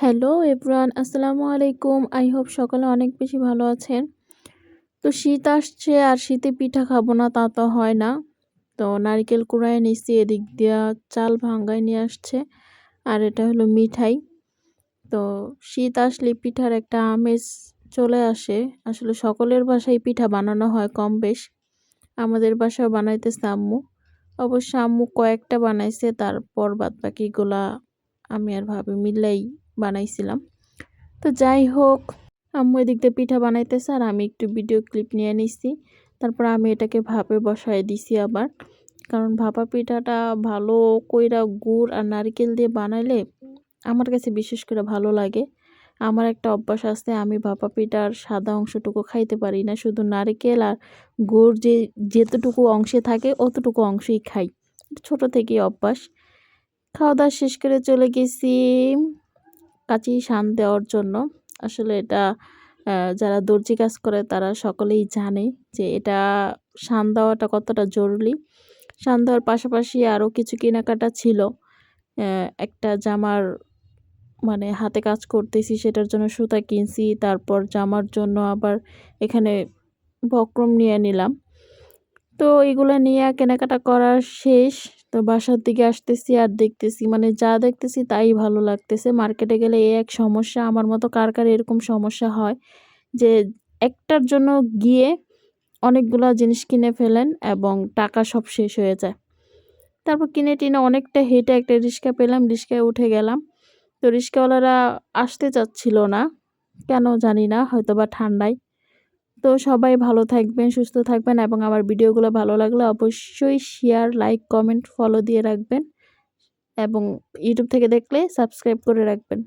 Hello everyone, আসসালামু আলাইকুম। I hope সকালে অনেক বেশি ভালো আছেন। তো শীত আসছে আর শীতে পিঠা খাব না তা তো হয় না। তো নারকেল কুড়ায় নিচ্ছি এদিক দিয়া চাল ভাঙ্গায় নিয়ে আসছে। আর এটা হলো মিঠাই। তো শীত আসলে পিঠার একটা আমেজ চলে আসে। আসলে সকলের বাসায় পিঠা বানানো হয় কম বেশ। আমাদের বাসাও বানাইতেছে আম্মু। অবশ্য আম্মু কয়েকটা বানাইছে তারপর বাদ বাকিগুলা আমি আর ভাবি মিললেই বানাইছিলাম। তো যাই হোক, আম্মু এদিক দিয়ে পিঠা বানাইতেছে আর আমি একটু ভিডিও ক্লিপ নিয়ে নিছি। তারপর আমি এটাকে ভাপে বসায় দিছি আবার। কারণ ভাপা পিঠাটা ভালো কইরা গুড় আর নারকেল দিয়ে বানাইলে আমার কাছে বিশেষ করে ভালো লাগে। আমার একটা অভ্যাস আছে, আমি ভাপা পিঠার সাদা অংশটুকু খাইতে পারি না। শুধু নারকেল আর গুড় যে যেতটুকু অংশে থাকে, অতটুকু অংশই খাই। ছোট থেকেই অভ্যাস। খাওয়া দাওয়া শেষ করে চলে গেছি। কাঁচি শান দেওয়ার জন্য। আসলে এটা যারা দর্জি কাজ করে তারা সকলেই জানে যে এটা শান দেওয়াটা কতটা জরুরি। শান দেওয়ার পাশাপাশি আরও কিছু কেনাকাটা ছিল। একটা জামার মানে হাতে কাজ করতেছি, সেটার জন্য সুতা কিনছি, তারপর জামার জন্য আবার এখানে বক্রম নিয়ে নিলাম। তো এগুলো নিয়ে কেনাকাটা করা শেষ। তো বাসার দিকে আসতেছি আর দেখতেছি মানে যা দেখতেছি তাই ভালো লাগতেছে। মার্কেটে গেলে এই এক সমস্যা, আমার মতো কার কার এরকম সমস্যা হয়? যে একটার জন্য গিয়ে অনেকগুলো জিনিস কিনে ফেলেন এবং টাকা সব শেষ হয়ে যায়। তারপর কিনে টিনে অনেকটা হেঁটে একটা রিক্সা পেলাম, রিক্সায় উঠে গেলাম। তো রিক্সাওয়ালারা আসতে চাচ্ছিল না, কেন জানি না হয়তো বা ঠান্ডায়। তো সবাই ভালো থাকবেন, সুস্থ থাকবেন এবং আমার ভিডিওগুলো ভালো লাগলে অবশ্যই শেয়ার লাইক কমেন্ট ফলো দিয়ে রাখবেন এবং ইউটিউব থেকে দেখলে সাবস্ক্রাইব করে রাখবেন।